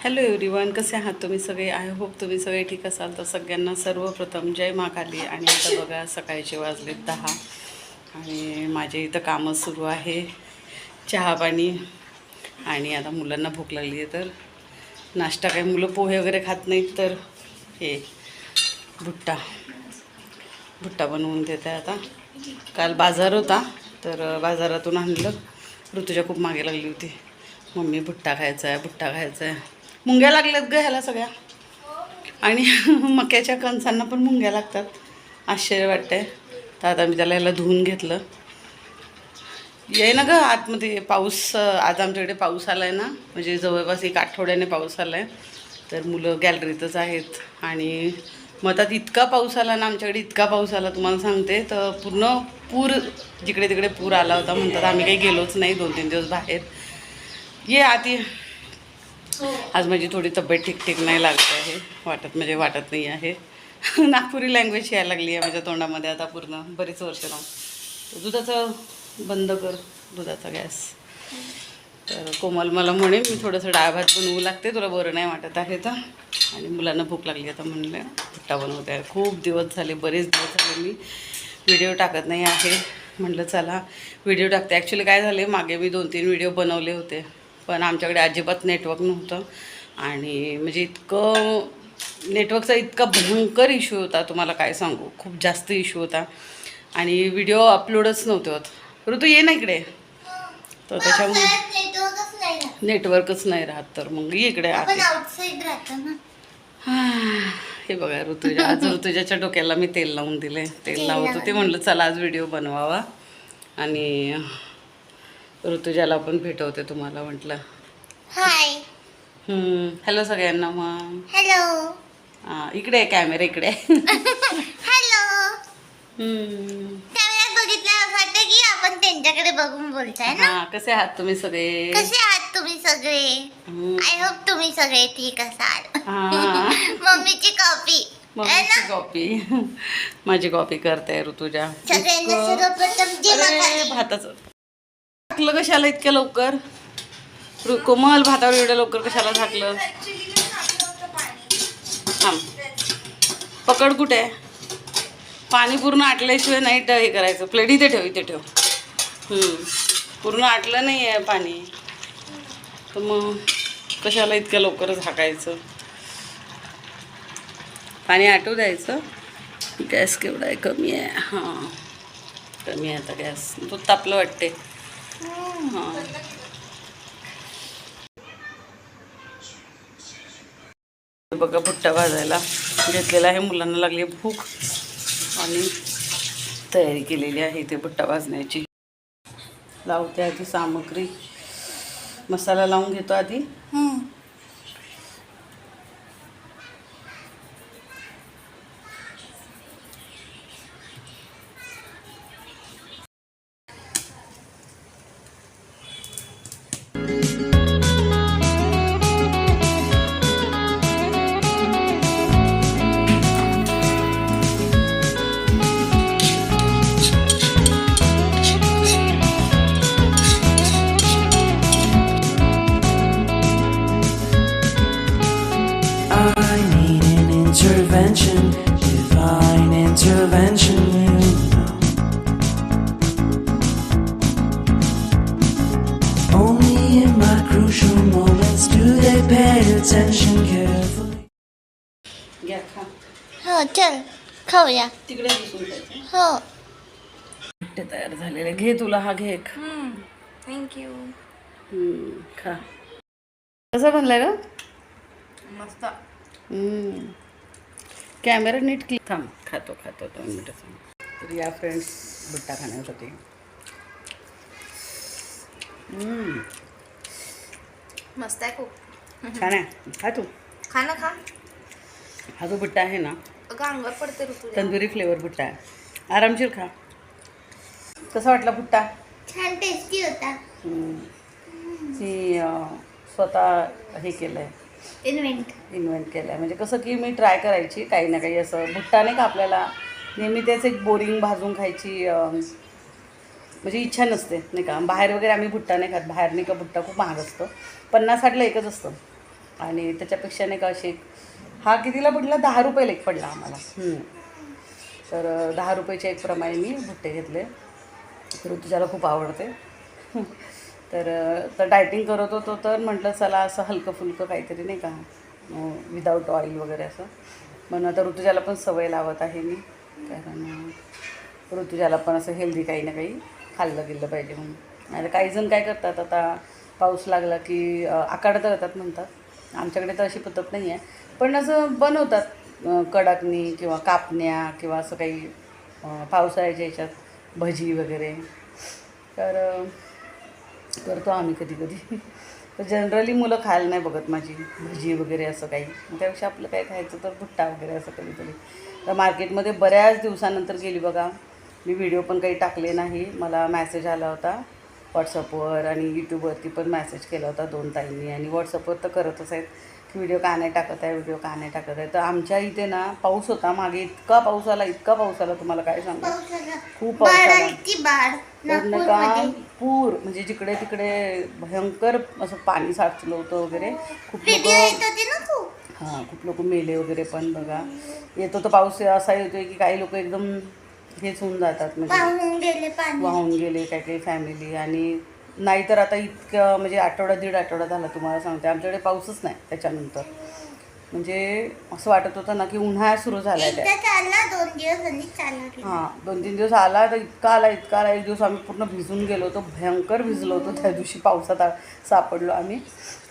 Hello everyone कसे आहात तुम्ही सगळे? आय होप तुम्ही सगळे ठीक असाल. तर सगळ्यांना सर्वप्रथम जय महाकाली. आणि आता बघा सकाळचे वाजलेत दहा. आणि माझे इथं कामं सुरू आहे. चहा पाणी आणि आता मुलांना भूक लागली आहे तर नाश्ता काय? मुलं पोहे वगैरे खात नाहीत तर हे भुट्टा. भुट्टा बनवून देत आहे आता. काल बाजार होता तर बाजारातून आणलं. ऋतूच्या खूप मागे लागली होती. मम्मी भुट्टा खायचा आहे भुट्टा खायचा आहे. मुंग्या लागल्यात ग ह्याला सगळ्या. आणि मक्याच्या कणसांना पण मुंग्या लागतात. आश्चर्य वाटतंय. तर आता मी त्याला ह्याला धुवून घेतलं. ये ना ग आतमध्ये पाऊस आज आमच्याकडे पाऊस आला आहे ना. म्हणजे जवळपास एक आठवड्याने पाऊस आला आहे तर मुलं गॅलरीतच आहेत. आणि मग आता इतका पाऊस आला ना आमच्याकडे इतका पाऊस आला तुम्हाला सांगते. तर पूर्ण पूर जिकडे तिकडे पूर आला होता. म्हणतात आम्ही काही गेलोच नाही दोन तीन दिवस बाहेर. ये आती हो. आज माझी थोडी तब्येत ठीक ठीक नाही लागत आहे. वाटत म्हणजे वाटत नाही आहे. नागपुरी लँग्वेज यायला लागली आहे माझ्या तोंडामध्ये आता पूर्ण बरीच वर्ष लावून दुधाचं बंद कर दुधाचा गॅस. तर कोमल मला म्हणे मी थोडंसं डाळ भात बनवू लागते तुला बरं नाही वाटत आहे तर. आणि मुलांना भूक लागली आता म्हणलं भुट्टा बनवते आहे. खूप दिवस झाले बरेच दिवस झाले मी व्हिडिओ टाकत नाही आहे. म्हटलं चला व्हिडिओ टाकते. ॲक्च्युली काय झाले मागे मी दोन तीन व्हिडिओ बनवले होते. पण आमच्याकडे अजिबात नेटवर्क नव्हतं. आणि म्हणजे इतकं नेटवर्कचा इतका भयंकर इश्यू होता तुम्हाला काय सांगू? खूप जास्त इश्यू होता. आणि व्हिडिओ अपलोडच नव्हते होत. ऋतू ये ना इकडे. तर त्याच्यामुळे नेटवर्कच नाही राहत. तर मग इकडे हा, हे बघा ऋतुजा आज ऋतुजाच्या डोक्याला मी तेल लावून दिले तेल लावत होते. म्हणलं चला आज व्हिडिओ बनवावा. आणि ऋतुजाला पण भेटवते तुम्हाला म्हटलं. हाय. हॅलो सगळ्यांना मग. हॅलो. इकडे आहे कॅमेरा इकडे हॅलो. कॅमेऱ्यात बघितलं वाटतं की आपण त्यांच्याकडे बघून बोलताय ना? हा कसे आहात तुम्ही सगळे? कसे आहात तुम्ही सगळे. आय होप तुम्ही सगळे ठीक असाल. हा. मम्मीची कॉपी. मम्मीची कॉपी. माझी कॉपी करते ऋतुजा. सगळ्यांना सर्वप्रथम. भाताचं झाकलं कशाला इतक्या लवकर? कोमल भातावर एवढ्या लवकर कशाला झाकलं? हां पकड कुठे? आहे पाणी पूर्ण आटल्याशिवाय नाही ट- हे करायचं. प्लेट इथे ठेव इथे ठेव. पूर्ण आटलं नाही आहे पाणी. तर मग कशाला इतक्या लवकर झाकायचं? पाणी आटू द्यायचं. गॅस केवढा आहे? कमी आहे. हां. कमी आहे आता गॅस. तो तापलं वाटते बघा भुट्टा भाजायला घेतलेला आहे. मुलांना लागली भूक. आणि तयारी केलेली आहे ते भुट्टा भाजण्याची. लावते आधी सामग्री. मसाला लावून घेतो आधी. तयार झालेले. घे तुला हा घे. थँक्यू खा. कसं बनलाय ग? मस्त. कॅमेरा नीट क्लिक थांब. खातो खातो दोन मिनटं थांब. तर या फ्रेंड्स भुट्टा खाण्यासाठी मस्त आहे खूप. छान आहे. खा तू. खा ना खा. हा जो भुट्टा आहे ना अगं अंगावर पडते ऋतू तंदुरी फ्लेवर भुट्टा आहे. आरामशीर खा. कसा वाटला भुट्टा? छान टेस्टी होता. ती स्वतः हे केलं आहे इन्व्हेंट इन्व्हेंट केलं आहे म्हणजे कसं की मी ट्राय करायची काही ना काही असं. भुट्टा नाही का आपल्याला? नेहमी तेच एक बोरिंग भाजून खायची अं, म्हणजे इच्छा नसते नाही का? बाहेर वगैरे आम्ही भुट्टा नाही खात. बाहेर नाही का भुट्टा? खूप महाग असतं. पन्नास साठला एकच असतं. आणि त्याच्यापेक्षा नाही का असे हा कितीला पडला? दहा रुपयाला एक पडला आम्हाला. हम्म. तर अं, दहा रुपयाच्या एक प्रमाणे मी भुट्टे घेतले. ऋतुजाला खूप आवडते. तर तर डायटिंग करत होतो तर म्हटलं चला असं हलकं फुलकं काहीतरी नाही का विदाऊट ऑइल वगैरे असं. म्हणून आता ऋतुजाला पण सवय लावत आहे मी कारण ऋतुजाला पण असं हेल्दी काही ना काही खाल्लं गेलं पाहिजे म्हणून. आता काही जण काय करतात आता पाऊस लागला की अं, राहतात म्हणतात. आमच्याकडे तर अशी पद्धत नाही आहे पण असं बनवतात अं, कडाकणी किंवा कापण्या किंवा असं काही पावसाळ्याच्या ह्याच्यात भजी वगैरे. तर करतो आम्ही कधी कधी. तर जनरली मुलं खायला नाही बघत माझी. भजी वगैरे असं काही. त्यापेक्षा आपलं काय खायचं तर भुट्टा वगैरे असं कधीतरी. तर मार्केटमध्ये बऱ्याच दिवसानंतर गेली बघा. मी व्हिडिओ पण काही टाकले नाही. मला मॅसेज आला होता. व्हॉट्सअपवर आणि यूट्यूबवरती पण मॅसेज केला होता दोन ताईंनी. आणि व्हॉट्सअपवर तर करतच आहेत. की व्हिडिओ का नाही टाकत आहे व्हिडिओ का नाही टाकत आहे. तर आमच्या इथे ना पाऊस होता मागे इतका पाऊस आला इतका पाऊस आला तुम्हाला काय सांगू? खूप पाऊस आला. पूर्ण का पूर म्हणजे जिकडे तिकडे भयंकर असं पाणी साचलं होतं वगैरे. खूप लोक हां खूप लोक मेले वगैरे पण बघा. येतो तर पाऊस असा येतोय की काही लोक एकदम हेच होऊन जातात म्हणजे वाहून गेले पाणी. वाहून गेले काही काही फॅमिली आणि नाहीतर आता इतकं म्हणजे आठवडा दीड आठवडा झाला तुम्हाला सांगते. आमच्याकडे पाऊसच नाही त्याच्यानंतर. म्हणजे असं वाटत होतं ना की उन्हाळा सुरू झाला आहे दोन दिवस. हां दोन तीन दिवस आला तर इतका आला इतका आला. एक दिवस आम्ही पूर्ण भिजून गेलो होतो भयंकर भिजलो होतो. त्या दिवशी पावसात सापडलो आम्ही.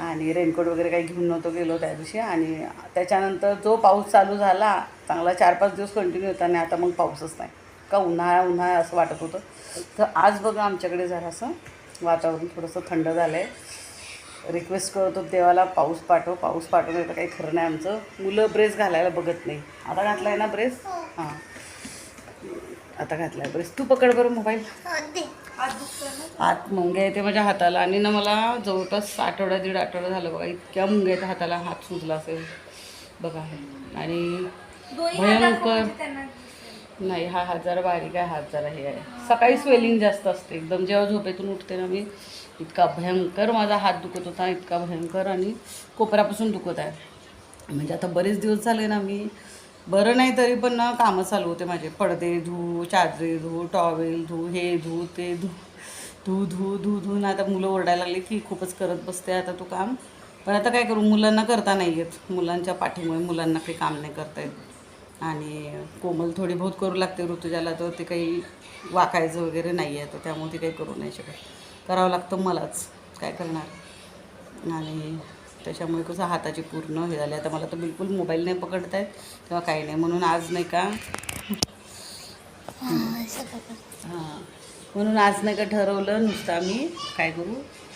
आणि रेनकोट वगैरे काही घेऊन नव्हतो गेलो त्या दिवशी. आणि त्याच्यानंतर जो पाऊस चालू झाला चांगला चार पाच दिवस कंटिन्यू होता आणि आता मग पाऊसच नाही. का उन्हाळा उन्हाळा असं वाटत होतं. तर आज बघा आमच्याकडे जरासं वातावरण थोडंसं थंड झालं आहे रिक्वेस्ट करतो देवाला पाऊस पाठव पाऊस पाठव नाही तर काही खरं नाही आमचं. मुलं ब्रेस घालायला बघत नाही. आता घातला आहे ना ब्रेस? हां. आता घातला आहे ब्रेस. तू पकड बरं मोबाईल. हात मुंग्या येते माझ्या हाताला. आणि ना मला जवळपास आठवडा दीड आठवडा झालं बघा इतक्या मुंग्या येते हाताला हात सुजला असेल. बघा आणि भयंकर नाही हा हजार बारीक आहे हात हजार हे आहे. सकाळी स्वेलिंग जास्त असते. एकदम जेव्हा झोपेतून उठते ना मी इतका भयंकर माझा हात दुखत होता इतका भयंकर आणि कोपऱ्यापासून दुखत आहे. म्हणजे आता बरेच दिवस झाले ना मी बरं नाही तरी पण ना कामं चालू होते माझे. पडदे धू चादरे धू टॉवेल धू हे धू ते धू धू धू धू धू. ना आता मुलं ओरडायला लागली की खूपच करत बसते आता तू काम. पण आता काय करू मुलांना करता नाही येत. मुलांच्या पाठीमुळे मुलांना काही काम नाही करता येत. आणि कोमल थोडी बहुत करू लागते ऋतुजाला तर ते काही वाकायचं वगैरे नाही आहे तर त्यामुळे ती काही करू नाही शकत. करावं लागतं मलाच काय करणार? आणि त्याच्यामुळे कसं हाताची पूर्ण हे झाले. आता मला तर बिलकुल मोबाईल नाही पकडता येत किंवा काही नाही. म्हणून आज नाही का? हा, म्हणून आज नाही का ठरवलं नुसतं आम्ही काय करू?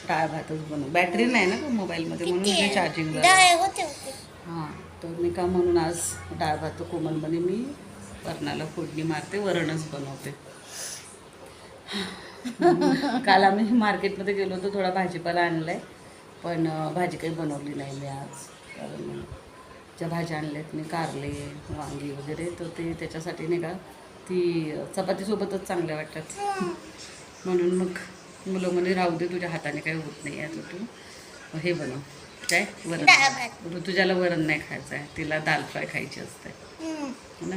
डाळ भातच बनवू. बॅटरी नाही ना का मोबाईलमध्ये म्हणून? चार्जिंग हां. तर मी का? म्हणून आज डाळ भात कोमलमध्ये मी वरणाला फोडणी मारते वरणच बनवते. काल आम्ही मार्केटमध्ये गेलो होतो थोडा भाजीपाला आणला आहे पण भाजी काही बनवली नाही मी आज. कारण ज्या भाज्या आणल्यात मी कारले वांगी वगैरे तर ते त्याच्यासाठी नाही का ती चपातीसोबतच चांगल्या वाटतात. म्हणून मग मुलं म्हणे राहू दे तुझ्या हाताने काही होत नाही आहे तर तू हे बनव. काय? वरण. ऋतुजाला वरण नाही खायचं आहे. तिला दाल फ्राय खायची असते. है ना.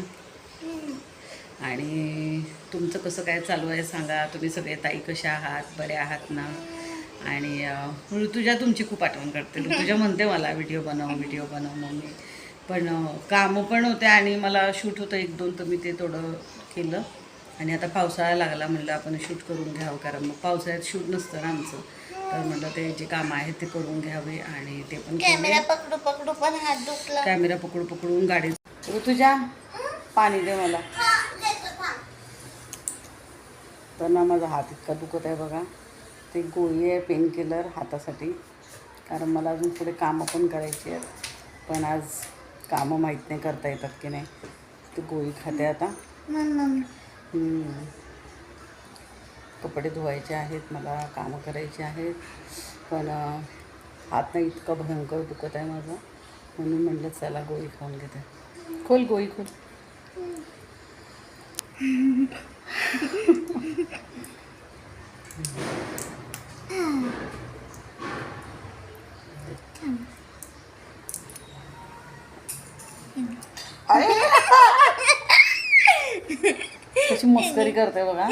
आणि तुमचं कसं काय चालू आहे सांगा. तुम्ही सगळे ताई कशा आहात? बरे आहात ना? आणि ऋतुजा तुमची खूप आठवण करते. ऋतुजा म्हणते मला व्हिडिओ बनव व्हिडिओ बनव मम्मी. पण कामं पण होते आणि मला शूट होतं एक दोन तर मी ते थोडं केलं. आणि आता पावसाळा लागला म्हणलं आपण शूट करून घ्यावं कारण मग पावसाळ्यात शूट नसतं ना आमचं. तर म्हटलं ते जे कामं आहेत ते करून घ्यावे आणि ते पण. कॅमेरा पकडू पकडू पण हात दुखला. कॅमेरा पकडू पकडून गाडी ऋतुजा पाणी दे मला. तर ना माझा हात इतका दुखत आहे बघा. ते गोळी आहे पेन किलर हातासाठी. कारण मला अजून पुढे कामं पण करायची आहेत. पण आज कामं माहीत नाही करता येतात की नाही. ते गोळी खाते आता. कपडे धुवायचे आहेत मला कामं करायची आहेत. पण आत हात नाही इतकं भयंकर दुखत आहे माझं. म्हणून म्हणलं चला गोळी खाऊन घेते. खोल गोळी खोल. कशी मस्करी करते बघा.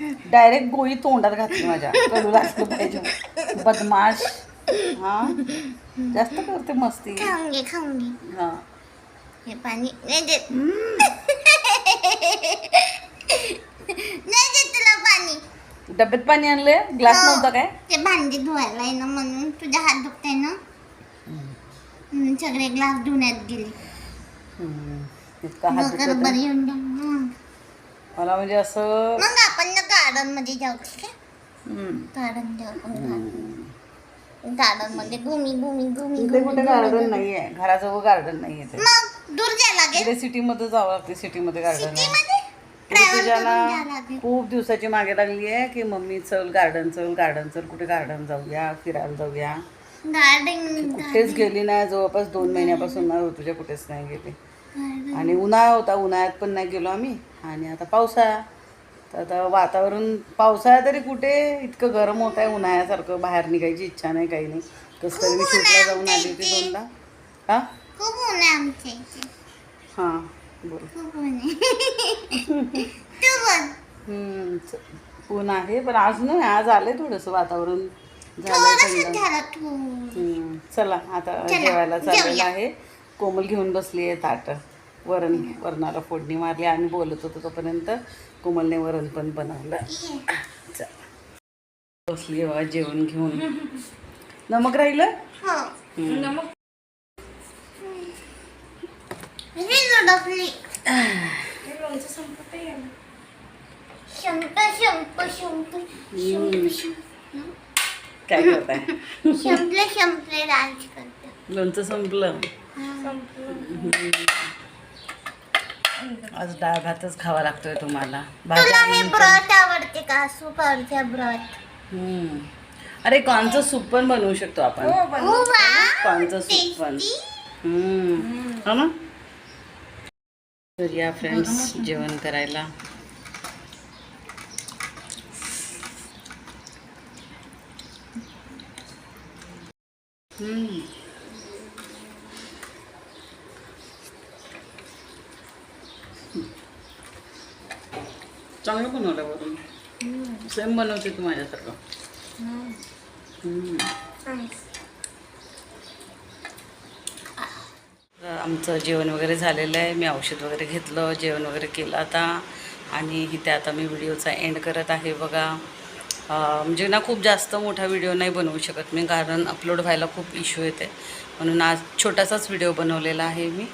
डायरेक्ट गोळी तोंडात घातली माझ्या. कडू लागलं पाहिजे. बदमाश. हा? जास्त करते मस्ती. हा. हे पाणी नाही देत. नाही देत तुला पाणी. डब्यात पाणी आणले ग्लास हो. नव्हता काय? ते भांडी धुवायला आहे ना म्हणून तुझा हात दुखताय ना. म्हणून सगळे ग्लास धुण्यात गेले. हम्म. इतका हात मग दुखत बरं हं. मला म्हणजे असं मग आपण ना गार्डनमध्ये जाऊ ठीक आहे. गार्डन जाऊ गार्डनमध्ये घुमी घुमी घुमी इथे कुठे गार्डन. नाहीये. घराजवळ गार्डन नाहीये ते. मग दूर जायला लागेल. इकडे सिटी मध्ये जावं लागते सिटी मध्ये गार्डन सिटी आहे खूप दिवसाची मागे लागली आहे की मम्मी चल गार्डन चल गार्डन चल कुठे गार्डन जाऊया फिरायला जाऊया. गार्डन कुठेच गेली नाही जवळपास दोन महिन्यापासून ऋतुजा कुठेच नाही गेली. आणि उन्हाळा होता उन्हाळ्यात पण नाही गेलो आम्ही. आणि आता पावसाळा. तर आता वातावरण पावसाळा तरी कुठे इतकं गरम होत आहे उन्हाळ्यासारखं बाहेर निघायची इच्छा नाही काही नाही. कसं तरी मी शूटला जाऊन आली होती दोनदा. हां? हां बोल. ऊन आहे पण आज नाही आज आलंय थोडंसं वातावरण. झालं चला आता जेवायला चाललेलं. आहे. कोमल घेऊन बसली आहे ताट. वरण वरणाला फोडणी मारली. आम्ही बोलत होतो तोपर्यंत कोमलने वरण पण बनवलं. चला. बसली बघा जेवण घेऊन. नमक राहिलं? हो. हे हम्म. काय करताय? डान्स करते. लोणचं संपलं. आज डाळ भातच खावा लागतोय तुम्हाला. तुला भाज्या हे आणि- ब्रत आवडते का? सुपारच्या ब्रत. हम्म. अरे कॉर्नचं सूप पण बनवू शकतो आपण. हो वा कॉर्नचं सूप पण. टेस्टी हम्म. हो ना? तर या फ्रेंड्स जेवण करायला. हम्म. चांगलं बनवलं वरून सेम बनवते तू माझ्यासारखं. आमचं जेवण वगैरे झालेलं आहे. मी औषध वगैरे घेतलं जेवण वगैरे केलं आता. आणि इथे आता मी व्हिडिओचा एंड करत आहे बघा. म्हणजे ना खूप जास्त मोठा व्हिडिओ नाही बनवू शकत मी कारण अपलोड व्हायला खूप इश्यू येते. म्हणून आज छोटासाच व्हिडिओ बनवलेला आहे मी.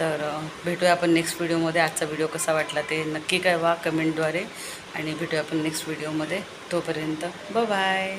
तर भेटूया आपण नेक्स्ट व्हिडिओमध्ये आजचा व्हिडिओ कसा वाटला ते नक्की कळवा कमेंटद्वारे. आणि भेटूया आपण नेक्स्ट व्हिडिओमध्ये तोपर्यंत बाय